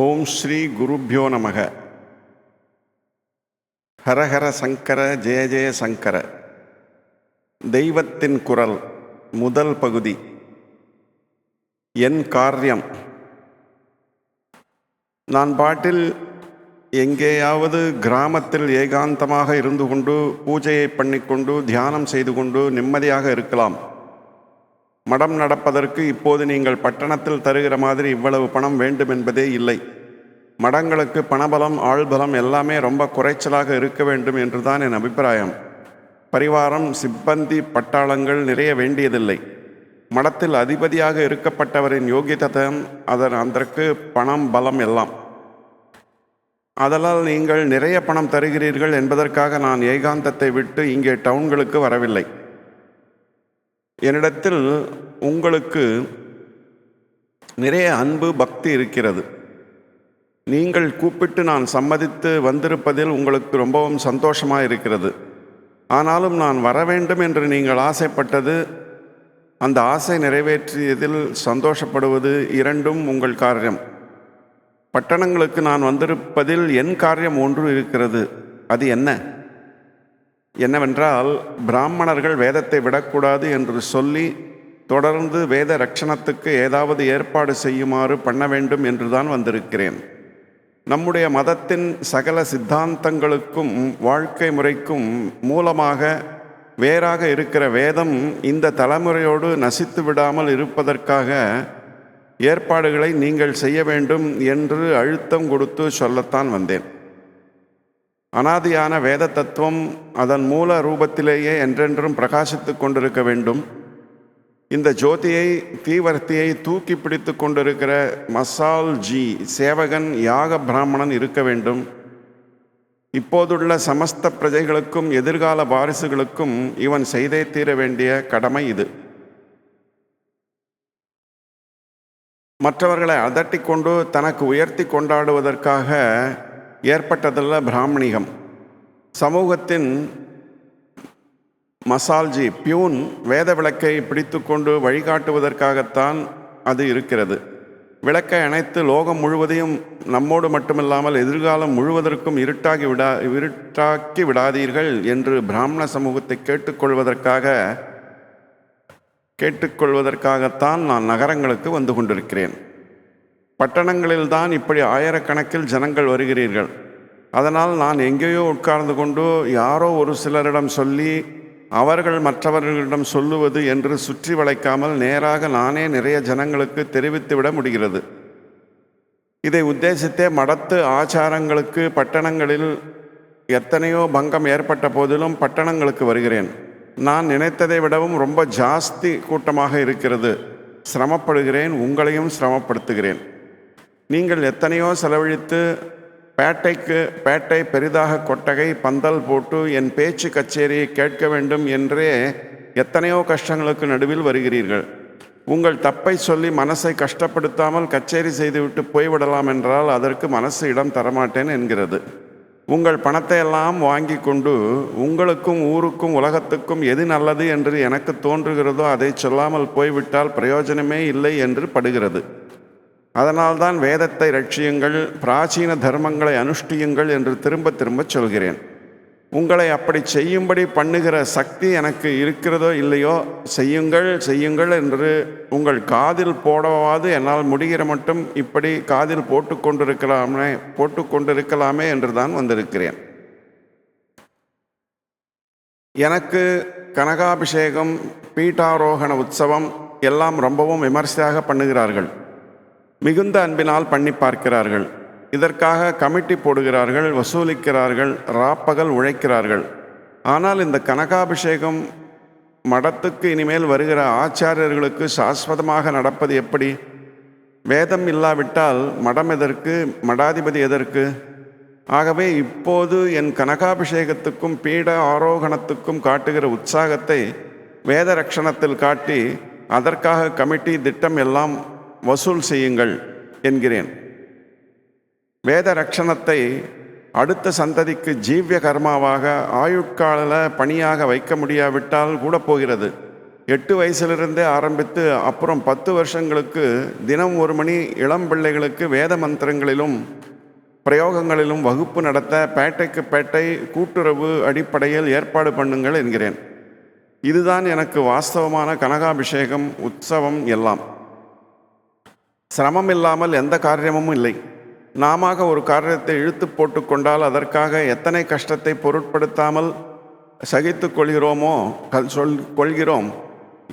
ஓம் ஸ்ரீ குருப்பியோ நமக. ஹரஹர சங்கர ஜெய ஜெய சங்கர. தெய்வத்தின் குரல் முதல் பகுதி. என் காரியம். நான் பாட்டில் எங்கேயாவது கிராமத்தில் ஏகாந்தமாக இருந்து கொண்டு பூஜையை பண்ணிக்கொண்டு தியானம் செய்து கொண்டு நிம்மதியாக இருக்கலாம். மடம் நடப்பதற்கு இப்போது நீங்கள் பட்டணத்தில் தருகிற மாதிரி இவ்வளவு பணம் வேண்டும் என்பதே இல்லை. மடங்களுக்கு பணபலம் ஆள்பலம் எல்லாமே ரொம்ப குறைச்சலாக இருக்க வேண்டும் என்றுதான் என் அபிப்பிராயம். பரிவாரம் சிப்பந்தி பட்டாளங்கள் நிறைய வேண்டியதில்லை. மடத்தில் அதிபதியாக இருக்கப்பட்டவரின் யோகியதம் அதன் அதற்கு பணம் பலம் எல்லாம். அதனால் நீங்கள் நிறைய பணம் தருகிறீர்கள் என்பதற்காக நான் ஏகாந்தத்தை விட்டு இங்கே டவுன்களுக்கு வரவில்லை. என்னிடத்தில் உங்களுக்கு நிறைய அன்பு பக்தி இருக்கிறது. நீங்கள் கூப்பிட்டு நான் சம்மதித்து வந்திருப்பதில் உங்களுக்கு ரொம்பவும் சந்தோஷமாக இருக்கிறது. ஆனாலும் நான் வர வேண்டும் என்று நீங்கள் ஆசைப்பட்டது அந்த ஆசை நிறைவேற்றியதில் சந்தோஷப்படுவது இரண்டும் உங்கள் காரியம். பட்டணங்களுக்கு நான் வந்திருப்பதில் என் காரியம் ஒன்று இருக்கிறது. அது என்ன? என்னவென்றால் பிராமணர்கள் வேதத்தை விடக்கூடாது என்று சொல்லி தொடர்ந்து வேத ரட்சணத்துக்கு ஏதாவது ஏற்பாடு செய்யுமாறு பண்ண வேண்டும் என்றுதான் வந்திருக்கிறேன். நம்முடைய மதத்தின் சகல சித்தாந்தங்களுக்கும் வாழ்க்கை முறைக்கும் மூலமாக வேறாக இருக்கிற வேதம் இந்த தலைமுறையோடு நசித்து விடாமல் இருப்பதற்காக ஏற்பாடுகளை நீங்கள் செய்ய வேண்டும் என்று அழுத்தம் கொடுத்து சொல்லத்தான் வந்தேன். அனாதியான வேத தத்துவம் அதன் மூல ரூபத்திலேயே என்றென்றும் பிரகாசித்து கொண்டிருக்க வேண்டும். இந்த ஜோதியை தீவர்த்தியை தூக்கி பிடித்து கொண்டிருக்கிற மசால் ஜி சேவகன் யாக பிராமணன் இருக்க வேண்டும். இப்போதுள்ள சமஸ்த பிரஜைகளுக்கும் எதிர்கால வாரிசுகளுக்கும் இவன் செய்தே தீர வேண்டிய கடமை இது. மற்றவர்களை அதட்டி கொண்டு தனக்கு உயர்த்தி கொண்டாடுவதற்காக ஏற்பட்டதல்ல பிராமணிகம். சமூகத்தின் மசால்ஜி பியூன் வேத விளக்கை பிடித்து கொண்டு வழிகாட்டுவதற்காகத்தான் அது இருக்கிறது. விளக்கை அணைத்து லோகம் முழுவதையும் நம்மோடு மட்டுமில்லாமல் எதிர்காலம் முழுவதற்கும் இருட்டாகி விடா இருட்டாக்கி விடாதீர்கள் என்று பிராமண சமூகத்தை கேட்டுக்கொள்வதற்காக கேட்டுக்கொள்வதற்காகத்தான் நான் நகரங்களுக்கு வந்து கொண்டிருக்கிறேன். பட்டணங்களில்தான் இப்படி ஆயிரக்கணக்கில் ஜனங்கள் வருகிறீர்கள். அதனால் நான் எங்கேயோ உட்கார்ந்து கொண்டு யாரோ ஒரு சிலரிடம் சொல்லி அவர்கள் மற்றவர்களிடம் சொல்லுவது என்று சுற்றி வளைக்காமல் நேராக நானே நிறைய ஜனங்களுக்கு தெரிவித்துவிட முடிகிறது. இதை உத்தேசித்தே மடத்து ஆச்சாரங்களுக்கு பட்டணங்களில் எத்தனையோ பங்கம் ஏற்பட்ட போதிலும் பட்டணங்களுக்கு வருகிறேன். நான் நினைத்ததை விடவும் ரொம்ப ஜாஸ்தி கூட்டமாக இருக்கிறது. சிரமப்படுகிறேன் உங்களையும் சிரமப்படுத்துகிறேன். நீங்கள் எத்தனையோ செலவழித்து பேட்டைக்கு பேட்டை பெரிதாக கொட்டகை பந்தல் போட்டு என் பேச்சு கச்சேரியை கேட்க வேண்டும் என்றே எத்தனையோ கஷ்டங்களுக்கு நடுவில் வருகிறீர்கள். உங்கள் தப்பை சொல்லி மனசை கஷ்டப்படுத்தாமல் கச்சேரி செய்துவிட்டு போய்விடலாம் என்றால் அதற்கு மனசு இடம் தரமாட்டேன் என்கிறது. உங்கள் பணத்தை எல்லாம் வாங்கி கொண்டு உங்களுக்கும் ஊருக்கும் உலகத்துக்கும் எது நல்லது என்று எனக்கு தோன்றுகிறதோ அதை சொல்லாமல் போய்விட்டால் பிரயோஜனமே இல்லை என்று படுகிறது. அதனால்தான் வேதத்தை ரட்சியுங்கள் பிராச்சீன தர்மங்களை அனுஷ்டியுங்கள் என்று திரும்ப திரும்ப சொல்கிறேன். உங்களை அப்படி செய்யும்படி பண்ணுகிற சக்தி எனக்கு இருக்கிறதோ இல்லையோ செய்யுங்கள் செய்யுங்கள் என்று உங்கள் காதில் போடவாது என்னால் முடிகிற மட்டும் இப்படி காதில் போட்டு கொண்டிருக்கலாமே போட்டு கொண்டிருக்கலாமே என்று தான் வந்திருக்கிறேன். எனக்கு கனகாபிஷேகம் பீட்டாரோகண உற்சவம் எல்லாம் ரொம்பவும் விமர்சையாக பண்ணுகிறார்கள். மிகுந்த அன்பினால் பண்ணி பார்க்கிறார்கள். இதற்காக கமிட்டி போடுகிறார்கள் வசூலிக்கிறார்கள் ராப்பகல் உழைக்கிறார்கள். ஆனால் இந்த கனகாபிஷேகம் மடத்துக்கு இனிமேல் வருகிற ஆச்சாரியர்களுக்கு சாஸ்வதமாக நடப்பது எப்படி? வேதம் இல்லாவிட்டால் மடம் எதற்கு மடாதிபதி எதற்கு? ஆகவே இப்போது என் கனகாபிஷேகத்துக்கும் பீட ஆரோகணத்துக்கும் காட்டுகிற உற்சாகத்தை வேத ரட்சணத்தில் காட்டி அதற்காக கமிட்டி திட்டம் எல்லாம் வசூல் செய்யுங்கள் என்கிறேன். வேத ரட்சணத்தை அடுத்த சந்ததிக்கு ஜீவிய கர்மாவாக ஆயுட்கால பணியாக வைக்க முடியாவிட்டால் கூட போகிறது. எட்டு வயசிலிருந்தே ஆரம்பித்து அப்புறம் பத்து வருஷங்களுக்கு தினம் ஒரு மணி இளம் பிள்ளைகளுக்கு வேத மந்திரங்களிலும் பிரயோகங்களிலும் வகுப்பு நடத்த பேட்டைக்கு பேட்டை கூட்டுறவு அடிப்படையில் ஏற்பாடு பண்ணுங்கள் என்கிறேன். இதுதான் எனக்கு வாஸ்தவமான கனகாபிஷேகம் உற்சவம் எல்லாம். சிரமம் இல்லாமல் எந்த காரியமும் இல்லை. நாம ஒரு காரியத்தை இழுத்து போட்டுக்கொண்டால் அதற்காக எத்தனை கஷ்டத்தை பொருட்படுத்தாமல் சகித்து கொள்கிறோமோ கல் சொல் கொள்கிறோம்.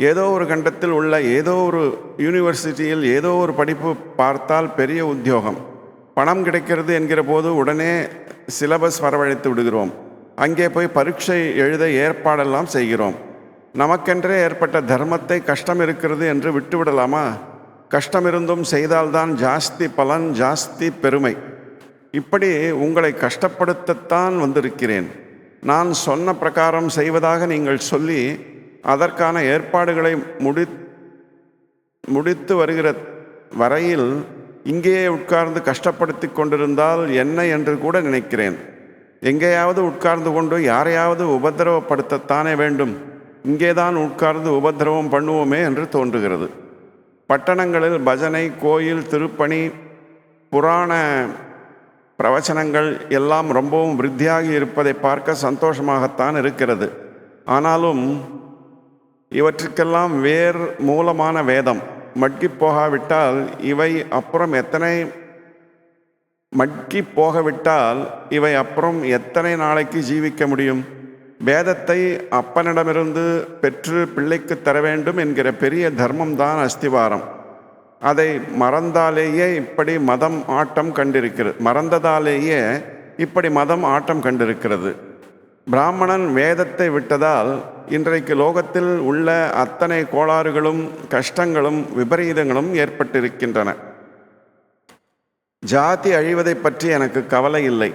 ஏதோ ஒரு கண்டத்தில் உள்ள ஏதோ ஒரு யூனிவர்சிட்டியில் ஏதோ ஒரு படிப்பு பார்த்தால் பெரிய உத்தியோகம். பணம் கிடைக்கிறது என்கிற போது உடனே சிலபஸ் வரவழைத்து விடுகிறோம். அங்கே போய் பரீட்சை எழுத ஏற்பாடெல்லாம் செய்கிறோம். நமக்கென்றே ஏற்பட்ட தர்மத்தை கஷ்டம் இருக்கிறது என்று விட்டுவிடலாமா? கஷ்டம் இருந்தும் செய்தால்தான் ஜாஸ்தி பலன் ஜாஸ்தி பெருமை. இப்படி உங்களை கஷ்டப்படுத்தத்தான் வந்திருக்கிறேன். நான் சொன்ன பிரகாரம் செய்வதாக நீங்கள் சொல்லி அதற்கான ஏற்பாடுகளை முடி முடித்து வருகிற வரையில் இங்கேயே உட்கார்ந்து கஷ்டப்படுத்தி கொண்டிருந்தால் என்ன என்று கூட நினைக்கிறேன். எங்கேயாவது உட்கார்ந்து கொண்டு யாரையாவது உபத்திரவப்படுத்தத்தானே வேண்டும். இங்கேதான் உட்கார்ந்து உபத்திரவம் பண்ணுவோமே என்று தோன்றுகிறது. பட்டணங்களில் பஜனை கோயில் திருப்பணி புராண பிரவச்சனங்கள் எல்லாம் ரொம்பவும் விருத்தியாகி இருப்பதை பார்க்க சந்தோஷமாகத்தான் இருக்கிறது. ஆனாலும் இவற்றுக்கெல்லாம் வேர் மூலமான வேதம் மட்கி போகாவிட்டால் இவை அப்புறம் எத்தனை மட்கி போகவிட்டால் இவை அப்புறம் எத்தனை நாளைக்கு ஜீவிக்க முடியும்? வேதத்தை அப்பனிடமிருந்து பெற்று பிள்ளைக்கு தர வேண்டும் என்கிற பெரிய தர்மம்தான் அஸ்திவாரம். அதை மறந்தாலேயே இப்படி மதம் ஆட்டம் கண்டிருக்கிறது. மறந்ததாலேயே இப்படி மதம் ஆட்டம் கண்டிருக்கிறது. பிராமணன் வேதத்தை விட்டதால் இன்றைக்கு லோகத்தில் உள்ள அத்தனை கோளாறுகளும் கஷ்டங்களும் விபரீதங்களும் ஏற்பட்டிருக்கின்றன. ஜாதி அழிவதை பற்றி எனக்கு கவலை இல்லை.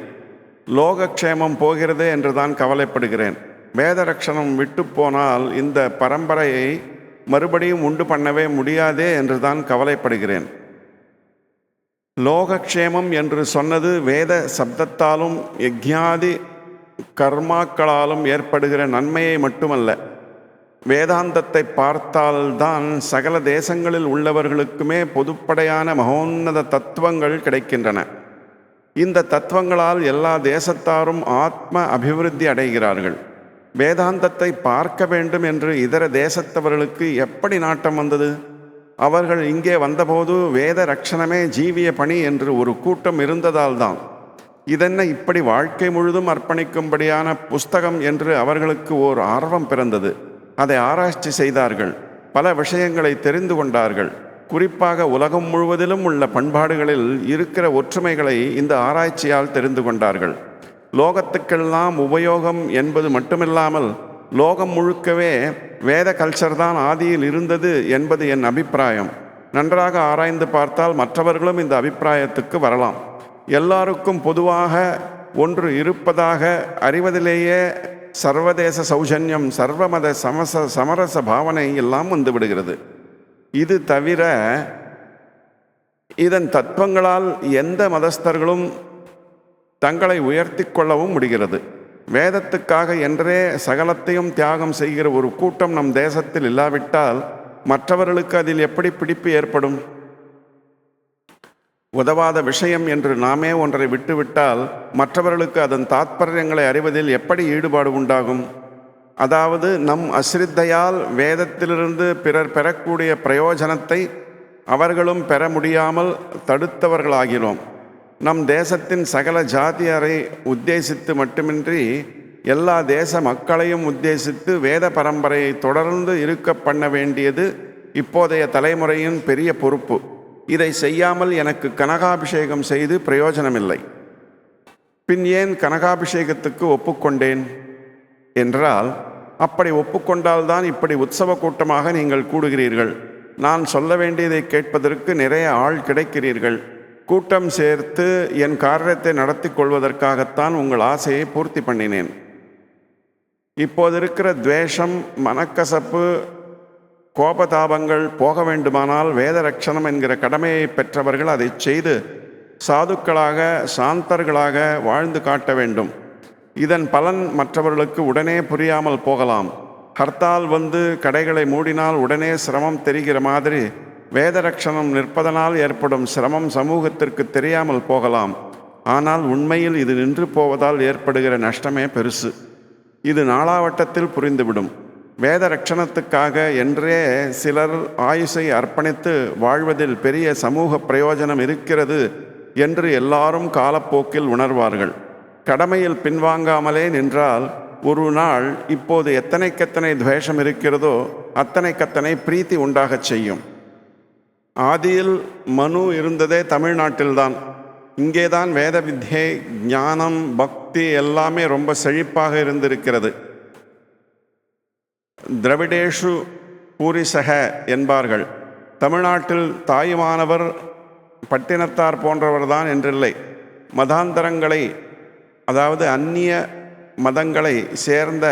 லோகக்ஷேமம் போகிறதே என்று தான் கவலைப்படுகிறேன். வேதரக்ஷணம் விட்டு போனால் இந்த பரம்பரையை மறுபடியும் உண்டு பண்ணவே முடியாதே என்று தான் கவலைப்படுகிறேன். லோகக்ஷேமம் என்று சொன்னது வேத சப்தத்தாலும் யக்ஞாதி கர்மாக்களாலும் ஏற்படுகிற நன்மையை மட்டுமல்ல. வேதாந்தத்தை பார்த்தால்தான் சகல தேசங்களில் உள்ளவர்களுக்குமே பொதுப்படையான மகோன்னத தத்துவங்கள் கிடைக்கின்றன. இந்த தத்துவங்களால் எல்லா தேசத்தாரும் ஆத்ம அபிவிருத்தி அடைகிறார்கள். வேதாந்தத்தை பார்க்க வேண்டும் என்று இதர தேசத்தவர்களுக்கு எப்படி நாட்டம் வந்தது? அவர்கள் இங்கே வந்தபோது வேத ரட்சணமே ஜீவிய பணி என்று ஒரு கூட்டம் இருந்ததால்தான் இதென்ன இப்படி வாழ்க்கை முழுதும் அர்ப்பணிக்கும்படியான புஸ்தகம் என்று அவர்களுக்கு ஓர் ஆர்வம் பிறந்தது. அதை ஆராய்ச்சி செய்தார்கள். பல விஷயங்களை தெரிந்து கொண்டார்கள். குறிப்பாக உலகம் முழுவதிலும் உள்ள பண்பாடுகளில் இருக்கிற ஒற்றுமைகளை இந்த ஆராய்ச்சியால் தெரிந்து கொண்டார்கள். லோகத்துக்கெல்லாம் உபயோகம் என்பது மட்டுமில்லாமல் லோகம் முழுக்கவே வேத கல்ச்சர் தான் ஆதியில் இருந்தது என்பது என் அபிப்பிராயம். நன்றாக ஆராய்ந்து பார்த்தால் மற்றவர்களும் இந்த அபிப்பிராயத்துக்கு வரலாம். எல்லாருக்கும் பொதுவாக ஒன்று இருப்பதாக அறிவதிலேயே சர்வதேச சௌஜன்யம் சர்வமத சமச சமரச பாவனை எல்லாம் வந்துவிடுகிறது இது தவிர இதன் தத்துவங்களால் எந்த மதஸ்தர்களும் தங்களை உயர்த்தி கொள்ளவும் முடிகிறது. வேதத்துக்காக என்றே சகலத்தையும் தியாகம் செய்கிற ஒரு கூட்டம் நம் தேசத்தில் இல்லாவிட்டால் மற்றவர்களுக்கு அதில் எப்படி பிடிப்பு ஏற்படும்? உதவாத விஷயம் என்று நாமே ஒன்றை விட்டுவிட்டால் மற்றவர்களுக்கு அதன் தாத்பரியங்களை அறிவதில் எப்படி ஈடுபாடு உண்டாகும்? அதாவது நம் அசிரித்தையால் வேதத்திலிருந்து பிறர் பெறக்கூடிய பிரயோஜனத்தை அவர்களும் பெற முடியாமல் தடுத்தவர்களாகிறோம். நம் தேசத்தின் சகல ஜாதியரை உத்தேசித்து மட்டுமின்றி எல்லா தேச மக்களையும் உத்தேசித்து வேத பரம்பரையை தொடர்ந்து இருக்க பண்ண வேண்டியது இப்போதைய தலைமுறையின் பெரிய பொறுப்பு. இதை செய்யாமல் எனக்கு கனகாபிஷேகம் செய்து பிரயோஜனமில்லை. பின் ஏன் கனகாபிஷேகத்துக்கு ஒப்புக்கொண்டேன்? என்றால் அப்படி ஒப்புக்கொண்டால்தான் இப்படி உற்சவ கூட்டமாக நீங்கள் கூடுகிறீர்கள். நான் சொல்ல வேண்டியதை கேட்பதற்கு நிறைய ஆள் கிடைக்கிறீர்கள். கூட்டம் சேர்த்து என் காரியத்தை நடத்தி கொள்வதற்காகத்தான் உங்கள் ஆசையை பூர்த்தி பண்ணினேன். இப்போது இருக்கிற துவேஷம் மனக்கசப்பு கோபதாபங்கள் போக வேண்டுமானால் வேதரட்சணம் என்கிற கடமையை பெற்றவர்கள் அதை செய்து சாதுக்களாக சாந்தர்களாக வாழ்ந்து காட்ட வேண்டும். இதன் பலன் மற்றவர்களுக்கு உடனே புரியாமல் போகலாம். ஹர்த்தால் வந்து கடைகளை மூடினால் உடனே சிரமம் தெரிகிற மாதிரி வேதரக்ஷணம் நிற்பதனால் ஏற்படும் சிரமம் சமூகத்திற்கு தெரியாமல் போகலாம். ஆனால் உண்மையில் இது நின்று போவதால் ஏற்படுகிற நஷ்டமே பெருசு. இது நாளாவட்டத்தில் புரிந்துவிடும். வேத ரட்சணத்துக்காக என்றே சிலர் ஆயுசை அர்ப்பணித்து வாழ்வதில் பெரிய சமூக பிரயோஜனம் இருக்கிறது என்று எல்லாரும் காலப்போக்கில் உணர்வார்கள். கடமையில் பின்வாங்காமலே நின்றால் ஒரு நாள் இப்போது எத்தனைக்கெத்தனை துவேஷம் இருக்கிறதோ அத்தனைக்கத்தனை பிரீத்தி உண்டாகச் செய்யும். ஆதியில் மனு இருந்ததே தமிழ்நாட்டில்தான். இங்கே தான் வேத வித்யை ஞானம் பக்தி எல்லாமே ரொம்ப செழிப்பாக இருந்திருக்கிறது. திரவிடேஷு பூரிசக என்பார்கள். தமிழ்நாட்டில் தாயுமானவர் பட்டினத்தார் போன்றவர்தான் என்றில்லை. மதாந்தரங்களை அதாவது அந்நிய மதங்களை சேர்ந்த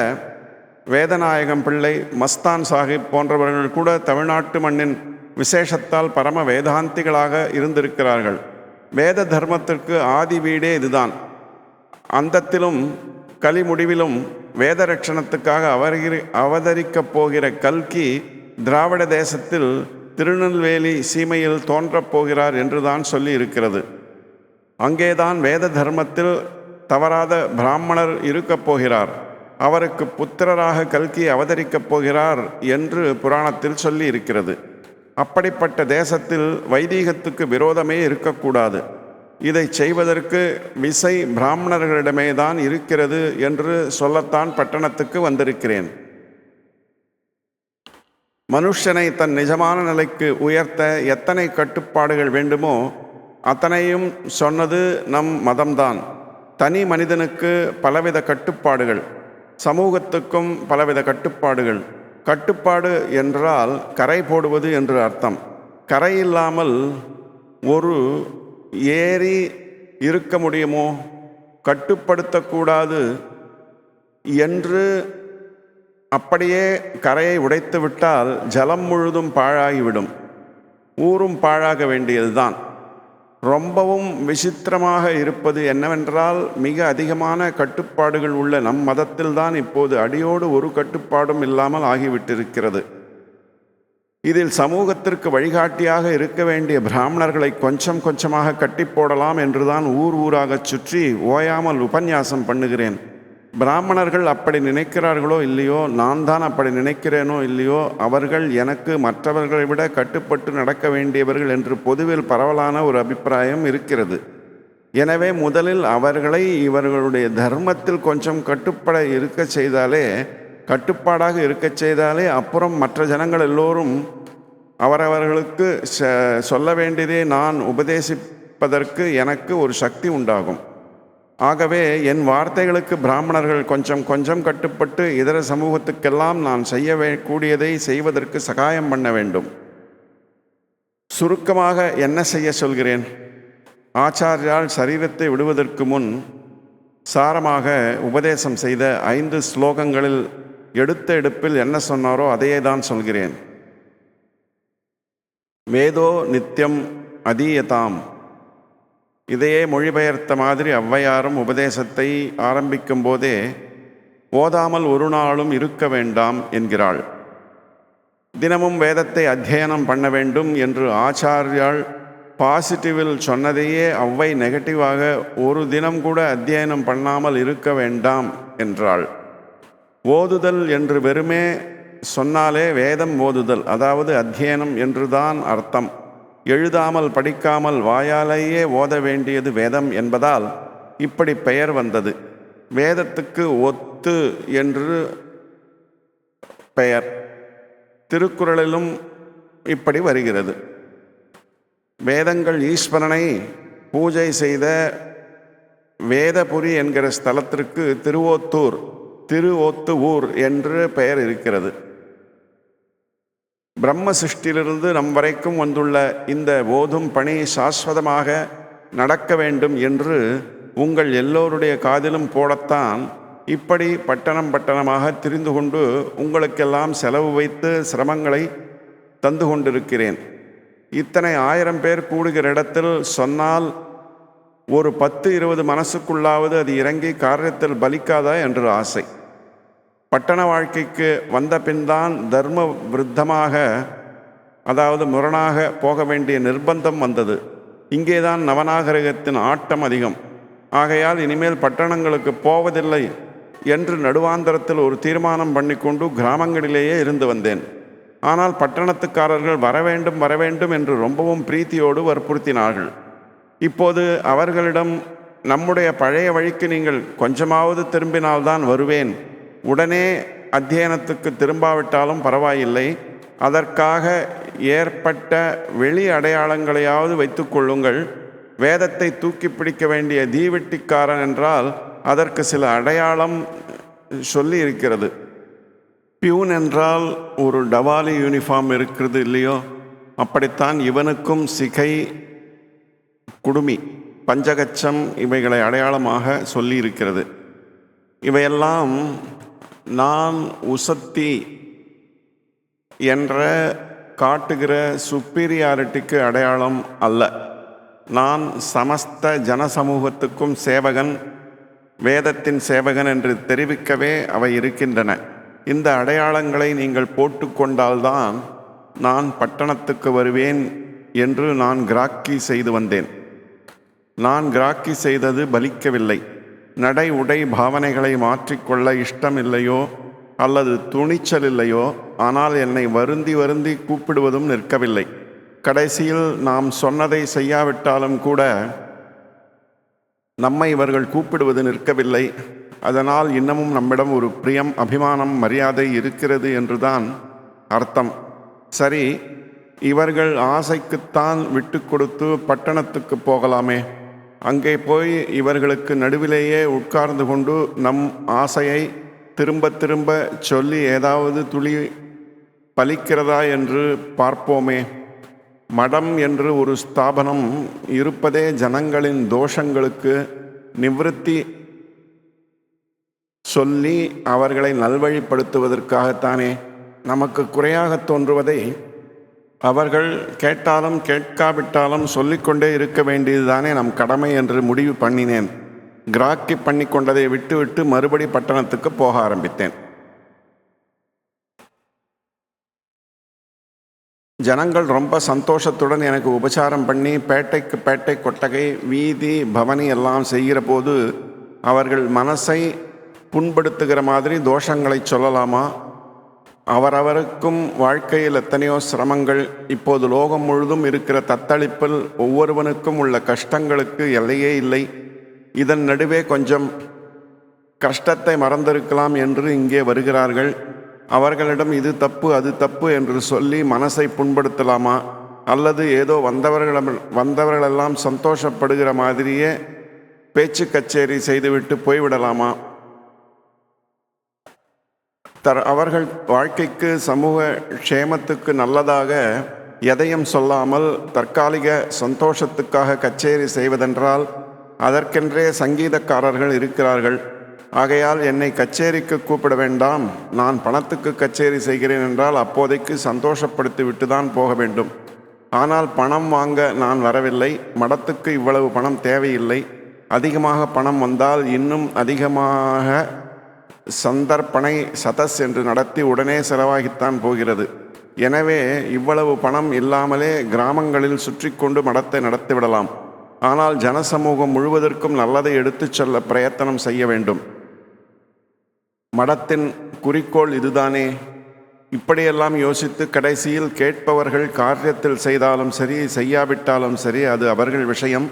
வேதநாயகம் பிள்ளை மஸ்தான் சாஹிப் போன்றவர்கள் கூட தமிழ்நாட்டு மண்ணின் விசேஷத்தால் பரம வேதாந்திகளாக இருந்திருக்கிறார்கள். வேத தர்மத்திற்கு ஆதி வீடே இதுதான். அந்தத்திலும் கலிமுடிவிலும் வேத ரட்சணத்துக்காக அவர்கிற அவதரிக்கப் போகிற கல்கி திராவிட தேசத்தில் திருநெல்வேலி சீமையில் தோன்றப் போகிறார் என்றுதான் சொல்லி இருக்கிறது. அங்கேதான் வேத தர்மத்தில் தவறாத பிராமணர் இருக்கப் போகிறார். அவருக்கு புத்திரராக கல்கி அவதரிக்கப் போகிறார் என்று புராணத்தில் சொல்லி இருக்கிறது அப்படிப்பட்ட தேசத்தில் வைதீகத்துக்கு விரோதமே இருக்கக்கூடாது. இதை செய்வதற்கு விசை பிராமணர்களிடமே தான் இருக்கிறது என்று சொல்லத்தான் பட்டணத்துக்கு வந்திருக்கிறேன். மனுஷனை தன் நிஜமான நிலைக்கு உயர்த்த எத்தனை கட்டுப்பாடுகள் வேண்டுமோ அத்தனையும் சொன்னது நம் மதம்தான். தனி மனிதனுக்கு பலவித கட்டுப்பாடுகள் சமூகத்துக்கும் பலவித கட்டுப்பாடுகள். கட்டுப்பாடு என்றால் கரை போடுவது என்று அர்த்தம். கரை இல்லாமல் ஒரு ஏரி இருக்க முடியுமோ? கட்டுப்படுத்தக்கூடாது என்று அப்படியே கரையை உடைத்து விட்டால் ஜலம் முழுதும் பாழாகிவிடும். ஊரும் பாழாக வேண்டியதுதான். ரொம்பவும் விசித்திரமாக இருப்பது என்னவென்றால் மிக அதிகமான கட்டுப்பாடுகள் உள்ள நம் மதத்தில்தான் இப்போது அடியோடு ஒரு கட்டுப்பாடும் இல்லாமல் ஆகிவிட்டிருக்கிறது. இதில் சமூகத்திற்கு வழிகாட்டியாக இருக்க வேண்டிய பிராமணர்களை கொஞ்சம் கொஞ்சமாக கட்டி போடலாம் என்றுதான் ஊர் ஊராகச் சுற்றி ஓயாமல் உபன்யாசம் பண்ணுகிறேன். பிராமணர்கள் அப்படி நினைக்கிறார்களோ இல்லையோ நான் தான் அப்படி நினைக்கிறேனோ இல்லையோ அவர்கள் எனக்கு மற்றவர்களை விட கட்டுப்பட்டு நடக்க வேண்டியவர்கள் என்று பொதுவில் பரவலான ஒரு அபிப்பிராயம் இருக்கிறது. எனவே முதலில் அவர்களை இவர்களுடைய தர்மத்தில் கொஞ்சம் கட்டுப்பட இருக்க செய்தாலே கட்டுப்பாடாக இருக்கச் செய்தாலே அப்புறம் மற்ற ஜனங்கள் எல்லோரும் அவரவர்களுக்கு சொல்ல வேண்டியதே நான் உபதேசிப்பதற்கு எனக்கு ஒரு சக்தி உண்டாகும். ஆகவே என் வார்த்தைகளுக்கு பிராமணர்கள் கொஞ்சம் கொஞ்சம் கட்டுப்பட்டு இதர சமூகத்துக்கெல்லாம் நான் செய்ய கூடியதை செய்வதற்கு சகாயம் பண்ண வேண்டும். சுருக்கமாக என்ன செய்ய சொல்கிறேன்? ஆச்சாரியால் சரீரத்தை விடுவதற்கு முன் சாரமாக உபதேசம் செய்த ஐந்து ஸ்லோகங்களில் எடுத்த எடுப்பில் என்ன சொன்னாரோ அதையே தான் சொல்கிறேன். வேதோ நித்தியம் அதீயதாம். இதையே மொழிபெயர்த்த மாதிரி ஔவையாரும் உபதேசத்தை ஆரம்பிக்கும் போதே ஓதாமல் ஒரு நாளும் இருக்க வேண்டாம் என்கிறாள். தினமும் வேதத்தை அத்தியனம் பண்ண வேண்டும் என்று ஆச்சாரியால் பாசிட்டிவில் சொன்னதையே அவ்வை நெகட்டிவாக ஒரு தினம் கூட அத்தியனம் பண்ணாமல் இருக்க வேண்டாம் என்றாள். ஓதுதல் என்று வெறுமே சொன்னாலே வேதம் ஓதுதல் அதாவது அத்தியனம் என்றுதான் அர்த்தம். எழுதாமல் படிக்காமல் வாயாலேயே ஓத வேண்டியது வேதம் என்பதால் இப்படி பெயர் வந்தது. வேதத்துக்கு ஒத்து என்று பெயர். திருக்குறளிலும் இப்படி வருகிறது. வேதங்கள் ஈஸ்வரனை பூஜை செய்த வேதபுரி என்கிற ஸ்தலத்திற்கு திருவோத்தூர் திருவோத்து ஊர் என்று பெயர் இருக்கிறது. பிரம்ம சிருஷ்டியிலிருந்து நம் வரைக்கும் வந்துள்ள இந்த ஓதும் பணி சாஸ்வதமாக நடக்க வேண்டும் என்று உங்கள் எல்லோருடைய காதிலும் போடத்தான் இப்படி பட்டணம் பட்டணமாக திரிந்து கொண்டு உங்களுக்கெல்லாம் செலவு வைத்து சிரமங்களை தந்து கொண்டிருக்கிறேன். இத்தனை ஆயிரம் பேர் கூடுகிற இடத்தில் சொன்னால் ஒரு பத்து இருபது மனசுக்குள்ளாவது அது இறங்கி காரியத்தில் பலிக்காதா என்று ஆசை. பட்டண வாழ்க்கைக்கு வந்த பின்தான் தர்ம விருத்தமாக அதாவது முரணாக போக வேண்டிய நிர்பந்தம் வந்தது. இங்கேதான் நவநாகரிகத்தின் ஆட்டம் அதிகம். ஆகையால் இனிமேல் பட்டணங்களுக்கு போவதில்லை என்று நடுவாந்தரத்தில் ஒரு தீர்மானம் பண்ணிக்கொண்டு கிராமங்களிலேயே இருந்து வந்தேன். ஆனால் பட்டணத்துக்காரர்கள் வரவேண்டும் வரவேண்டும் என்று ரொம்பவும் பிரீத்தியோடு வற்புறுத்தினார்கள். இப்போது அவர்களிடம் நம்முடைய பழைய வழிக்கு நீங்கள் கொஞ்சமாவது திரும்பினால்தான் வருவேன். உடனே அத்தியனத்துக்கு திரும்பாவிட்டாலும் பரவாயில்லை. அதற்காக ஏற்பட்ட வெளி அடையாளங்களையாவது வைத்துக்கொள்ளுங்கள் வேதத்தை தூக்கி பிடிக்க வேண்டிய தீவெட்டிக்காரன் என்றால் அதற்கு சில அடையாளம் சொல்லி இருக்கிறது பியூன் என்றால் ஒரு டவாலி யூனிஃபார்ம் இருக்கிறது இல்லையோ? அப்படித்தான் இவனுக்கும் சிகை குடுமி பஞ்சகச்சம் இவைகளை அடையாளமாக சொல்லி இருக்கிறது இவையெல்லாம் நான் உசத்தி என்ற காட்டுகிற சுப்பீரியாரிட்டிக்கு அடையாளம் அல்ல. நான் சமஸ்த ஜனசமூகத்துக்கும் சேவகன் வேதத்தின் சேவகன் என்று தெரிவிக்கவே அவை இருக்கின்றன. இந்த அடையாளங்களை நீங்கள் போட்டுக்கொண்டால்தான் நான் பட்டணத்துக்கு வருவேன் என்று நான் கிராக்கி செய்து வந்தேன். நான் கிராக்கி செய்தது பலிக்கவில்லை. நடை உடை பாவனைகளை மாற்றிக்கொள்ள இஷ்டமில்லையோ அல்லது துணிச்சல் இல்லையோ ஆனால் என்னை வருந்தி வருந்தி கூப்பிடுவதும் நிற்கவில்லை. கடைசியில் நாம் சொன்னதை செய்யாவிட்டாலும் கூட நம்மை இவர்கள் கூப்பிடுவது நிற்கவில்லை. அதனால் இன்னமும் நம்மிடம் ஒரு பிரியம் அபிமானம் மரியாதை இருக்கிறது என்றுதான் அர்த்தம். சரி இவர்கள் ஆசைக்குத்தான் விட்டு கொடுத்து பட்டணத்துக்கு போகலாமே. அங்கே போய் இவர்களுக்கு நடுவிலேயே உட்கார்ந்து கொண்டு நம் ஆசையை திரும்ப திரும்ப சொல்லி ஏதாவது துளி பலிக்கிறதா என்று பார்ப்போமே. மடம் என்று ஒரு ஸ்தாபனம் இருப்பதே ஜனங்களின் தோஷங்களுக்கு நிவிருத்தி சொல்லி அவர்களை நல்வழிப்படுத்துவதற்காகத்தானே. நமக்கு குறையாக தோன்றுவதை அவர்கள் கேட்டாலும் கேட்காவிட்டாலும் சொல்லிக்கொண்டே இருக்க வேண்டியதுதானே நம் கடமை என்று முடிவு பண்ணினேன். கிராக்கி பண்ணி கொண்டதை விட்டுவிட்டு மறுபடி பட்டணத்துக்கு போக ஆரம்பித்தேன். ஜனங்கள் ரொம்ப சந்தோஷத்துடன் எனக்கு உபசாரம் பண்ணி பேட்டைக்கு பேட்டை கொட்டகை வீதி பவனி எல்லாம் செய்கிற போது அவர்கள் மனசை புண்படுத்துகிற மாதிரி தோஷங்களை சொல்லலாமா? அவரவருக்கும் வாழ்க்கையில் எத்தனையோ சிரமங்கள் இப்போது லோகம் முழுதும் இருக்கிற தத்தளிப்பில் ஒவ்வொருவனுக்கும் உள்ள கஷ்டங்களுக்கு எல்லையே இல்லை. இதன் நடுவே கொஞ்சம் கஷ்டத்தை மறந்திருக்கலாம் என்று இங்கே வருகிறார்கள். அவர்களிடம் இது தப்பு அது தப்பு என்று சொல்லி மனசை புண்படுத்தலாமா? அல்லது ஏதோ வந்தவர்களிடம் வந்தவர்களெல்லாம் சந்தோஷப்படுகிற மாதிரியே பேச்சு கச்சேரி செய்துவிட்டு போய்விடலாமா? தர் அவர்கள் வாழ்க்கைக்கு சமூக க்ஷேமத்துக்கு நல்லதாக எதையும் சொல்லாமல் தற்காலிக சந்தோஷத்துக்காக கச்சேரி செய்வதென்றால் அதற்கென்றே சங்கீதக்காரர்கள் இருக்கிறார்கள். ஆகையால் என்னை கச்சேரிக்கு கூப்பிட வேண்டாம். நான் பணத்துக்கு கச்சேரி செய்கிறேன் என்றால் அப்போதைக்கு சந்தோஷப்படுத்தி விட்டு தான் போக வேண்டும். ஆனால் பணம் வாங்க நான் வரவில்லை. மடத்துக்கு இவ்வளவு பணம் தேவையில்லை. அதிகமாக பணம் வந்தால் இன்னும் அதிகமாக சந்தர்ப்பணை சதஸ் என்று நடத்தி உடனே செலவாகித்தான் போகிறது. எனவே இவ்வளவு பணம் இல்லாமலே கிராமங்களில் சுற்றி கொண்டு மடத்தை நடத்திவிடலாம் ஆனால் ஜனசமூகம் முழுவதற்கும் நல்லதை எடுத்துச் செல்ல பிரயத்தனம் செய்ய வேண்டும். மடத்தின் குறிக்கோள் இதுதானே. இப்படியெல்லாம் யோசித்து கடைசியில் கேட்பவர்கள் காரியத்தில் செய்தாலும் சரி செய்யாவிட்டாலும் சரி அது அவர்கள் விஷயம்.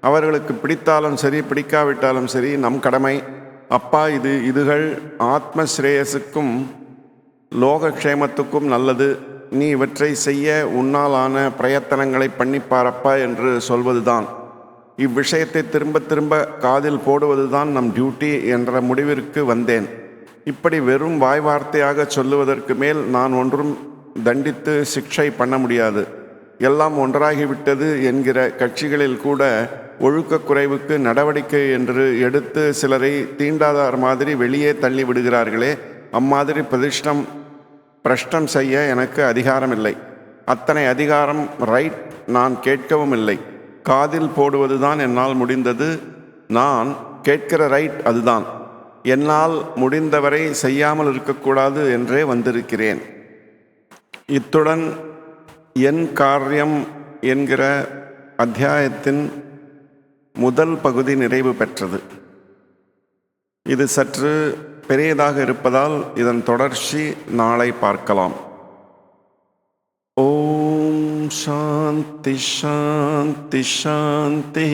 அவர்களுக்கு பிடித்தாலும் சரி பிடிக்காவிட்டாலும் சரி நம் கடமை. அப்பா இது இதுகள் ஆத்மஸ்ரேயசுக்கும் லோகக்ஷேமத்துக்கும் நல்லது. நீ இவற்றை செய்ய உன்னாலான பிரயத்தனங்களை பண்ணிப்பாரப்பா என்று சொல்வதுதான். இவ்விஷயத்தை திரும்ப திரும்ப காதில் போடுவதுதான் நம் டியூட்டி என்ற முடிவிற்கு வந்தேன். இப்படி வெறும் வாய் வார்த்தையாக சொல்லுவதற்கு மேல் நான் ஒன்றும் தண்டித்து சிக்ஷை பண்ண முடியாது. எல்லாம் ஒன்றாகிவிட்டது என்கிற கட்சிகளில் கூட ஒழுக்க குறைவுக்கு நடவடிக்கை என்று எடுத்து சிலரை தீண்டாதார் மாதிரி வெளியே தள்ளி விடுகிறார்களே அம்மாதிரி பிரதிஷ்டம் பிரஷ்டம் செய்ய எனக்கு அதிகாரம் இல்லை அத்தனை அதிகாரம் ரைட் நான் கேட்கவும் இல்லை. காதில் போடுவதுதான் என்னால் முடிந்தது. நான் கேட்கிற ரைட் அதுதான். என்னால் முடிந்தவரை செய்யாமல் இருக்கக்கூடாது என்றே வந்திருக்கிறேன். இத்துடன் என் காரியம் என்கிற அத்தியாயத்தின் முதல் பகுதி நிறைவு பெற்றது. இது சற்று பெரியதாக இருப்பதால் இதன் தொடர்ச்சி நாளை பார்க்கலாம். ஓம் சாந்தி சாந்தி சாந்தி.